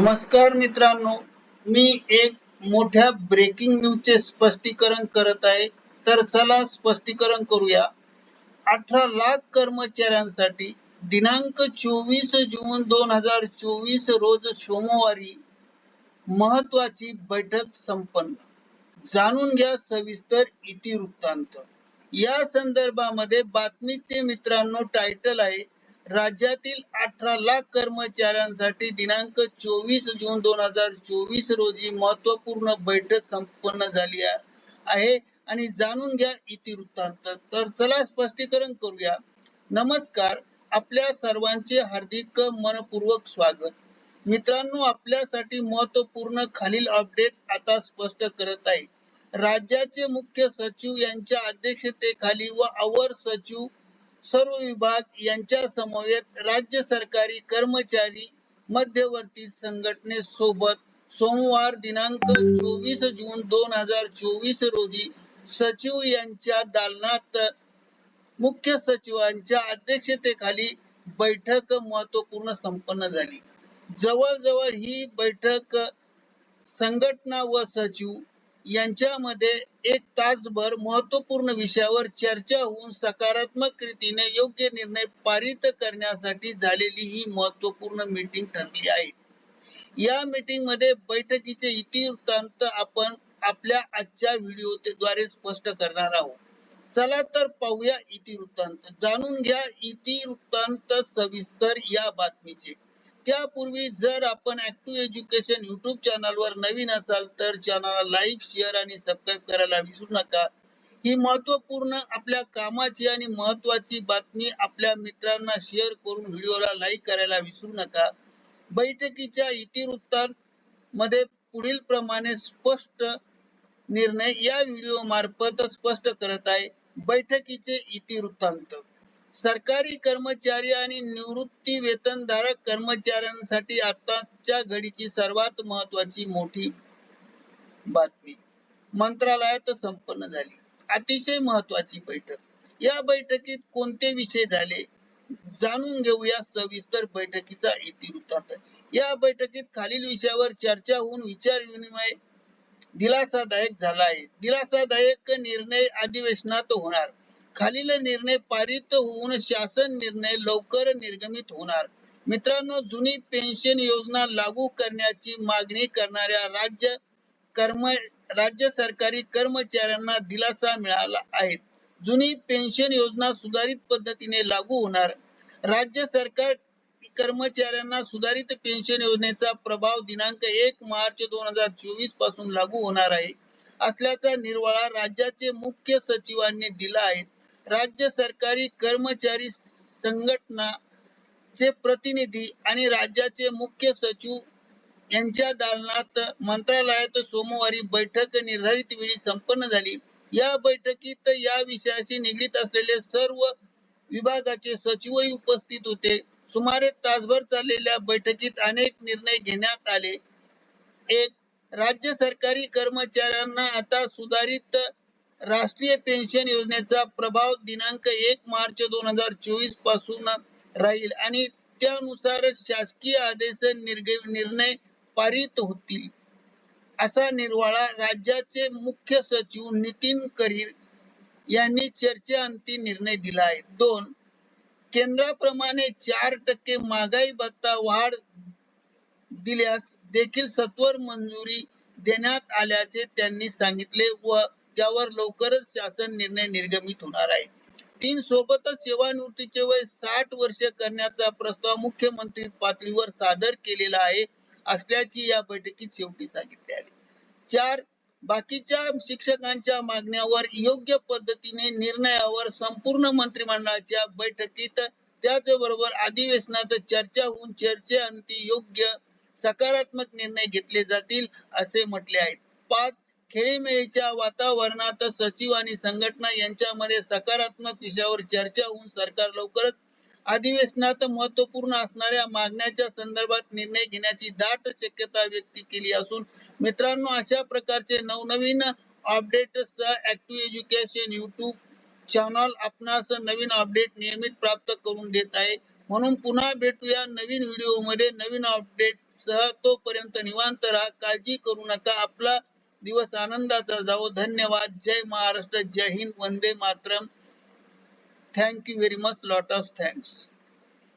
नमस्कार मित्रांनो मी एक मोठ्या ब्रेकिंग न्यूजचे स्पष्टीकरण करत आहे. तर चला स्पष्टीकरण करूया. अठरा लाख कर्मचाऱ्यांसाठी दिनांक चोवीस जून दोन हजार चोवीस रोज सोमवारी महत्वाची बैठक संपन्न. जाणून घ्या सविस्तर इतिवृत्तांत. या संदर्भामध्ये बातमीचे मित्रांनो टायटल आहे राज्यातील अठरा लाख कर्मचाऱ्यांसाठी दिनांक चोवीस जून दोन हजार चोवीस रोजी महत्त्वपूर्ण बैठक संपन्न झाली आहे. आणि जाणून घ्या इतिवृत्तांत तर चला स्पष्टीकरण करूया. नमस्कार. आपल्या सर्वांचे हार्दिक मनपूर्वक स्वागत. मित्रांनो आपल्यासाठी महत्त्वपूर्ण खालील अपडेट आता स्पष्ट करत आहे. राज्याचे मुख्य सचिव यांच्या अध्यक्षतेखाली व अवर सचिव सर्व विभाग यांच्या समवेत राज्य सरकारी कर्मचारी मध्यवर्ती संघटनेसोबत सोमवार दिनांक चोवीस जून दोन हजार चोवीस रोजी सचिव यांच्या दालनात मुख्य सचिवांच्या अध्यक्षतेखाली बैठक महत्त्वपूर्ण संपन्न झाली. जवळजवळ ही बैठक संघटना व सचिव यांच्यामध्ये एक तासभर महत्त्वपूर्ण विषयावर चर्चा होऊन सकारात्मक रीतीने योग्य निर्णय पारित करण्यासाठी झालेली ही महत्त्वपूर्ण मीटिंग ठरली आहे. या मीटिंगमध्ये बैठकीचे इतिवृत्तांत आपण आपल्या आजच्या व्हिडिओद्वारे स्पष्ट करणार आहोत. चला तर पाहूया इतिवृत्तांत जाणून घ्या इतिवृत्तांत सविस्तर या बातमीचे. त्यापूर्वी जर आपण ऍक्टिव्ह एज्युकेशन युट्यूब चॅनलवर नवीन असाल तर चॅनलला लाईक शेअर आणि सबस्क्राईब करायला विसरू नका. ही महत्त्वपूर्ण आपल्या कामाची आणि महत्वाची बातमी आपल्या मित्रांना शेअर करून व्हिडिओला लाईक करायला विसरू नका. बैठकीच्या इतिवृत्तांत मध्ये पुढील प्रमाणे स्पष्ट निर्णय या व्हिडिओ मार्फत स्पष्ट करत आहे. बैठकीचे इतिवृत्तांत. सरकारी कर्मचारी आणि निवृत्ती वेतनधारक कर्मचाऱ्यांसाठी आताच्या घडीची सर्वात महत्वाची मोठी बातमी. मंत्रालयात संपन्न झाली. अतिशय महत्वाची बैठक. या बैठकीत कोणते विषय झाले? जाणून घेऊया सविस्तर बैठकीचा इतिवृत्तांत या बैठकीत खालील विषयावर चर्चा होऊन विचार विनिमय दिलासादायक झाला आहे. दिलासादायक निर्णय अधिवेशनात होणार. खालील निर्णय पारित होऊन शासन निर्णय लवकर निर्गमित होणार. मित्रांनो जुनी पेन्शन योजना लागू करण्याची मागणी करणाऱ्या राज्य कर्म राज्य सरकारी कर्मचाऱ्यांना दिलासा मिळाला आहे. जुनी पेन्शन योजना सुधारित पद्धतीने लागू होणार. राज्य सरकार कर्मचाऱ्यांना सुधारित पेन्शन योजनेचा प्रभाव दिनांक एक मार्च दोन हजार चोवीसपासून लागू होणार आहे. असल्याचा निर्वाळा राज्याचे मुख्य सचिवांनी दिला आहे. राज्य सरकारी कर्मचारी संघटना चे प्रतिनिधी आणि राज्याचे मुख्य सचिव यांच्या दालनात मंत्रालयात सोमवारी बैठक निर्धारित वेळी संपन्न झाली. या बैठकीत या विषयाशी निगडीत असलेले सर्व विभागाचे सचिवही उपस्थित होते. सुमारे तासभर चाललेल्या बैठकीत अनेक निर्णय घेण्यात आले. एक राज्य सरकारी कर्मचाऱ्यांना आता सुधारित राष्ट्रीय पेन्शन योजनेचा प्रभाव दिनांक एक मार्च दोन हजार चोवीसपासून राहील आणि त्यानुसार शासकीय आदेश निर्णय पारित होतील. असा निर्वाळा राज्याचे मुख्य सचिव नितीन करीर यांनी चर्चेअंती निर्णय दिला आहे. दोन केंद्राप्रमाणे चार टक्के महागाई भत्ता वाढ दिल्यास देखील सत्वर मंजुरी देण्यात आल्याचे त्यांनी सांगितले व त्यावर लवकरच शासन निर्णय निर्गमित होणार आहे. तीन सोबतच सेवानिवृत्तीचे वय साठ वर्ष करण्याचा प्रस्ताव मुख्यमंत्री पातळीवर सादर केलेला आहे असल्याची या बैठकीत शेवटी सांगितले आले चार बाकीच्या शिक्षकांच्या मागण्यावर योग्य पद्धतीने निर्णयावर संपूर्ण मंत्रिमंडळाच्या बैठकीत त्याचबरोबर अधिवेशनात चर्चा होऊन चर्चेअंती योग्य सकारात्मक निर्णय घेतले जातील असे म्हटले आहे. पाच खेळीमेळीच्या वातावरणात सचिव आणि संघटना यांच्यामध्ये सकारात्मक विषयावर चर्चा होऊन सरकार लवकरच अधिवेशनात महत्त्वपूर्ण असणाऱ्या मागण्याच्या संदर्भात निर्णय घेण्याची दाट शक्यता व्यक्त केली असून मित्रांनो अशा प्रकारचे नवनवीन update active education YouTube channel आपणास नवीन अपडेट नियमित प्राप्त करून देत आहे. म्हणून पुन्हा भेटूया नवीन व्हिडिओमध्ये नवीन अपडेट सह तोपर्यंत निवांत राहा. काळजी करू नका. आपला दिवस आनंदाचा जावो. धन्यवाद. जय महाराष्ट्र. जय Hind. Vande Mataram. Thank you very much lot of thanks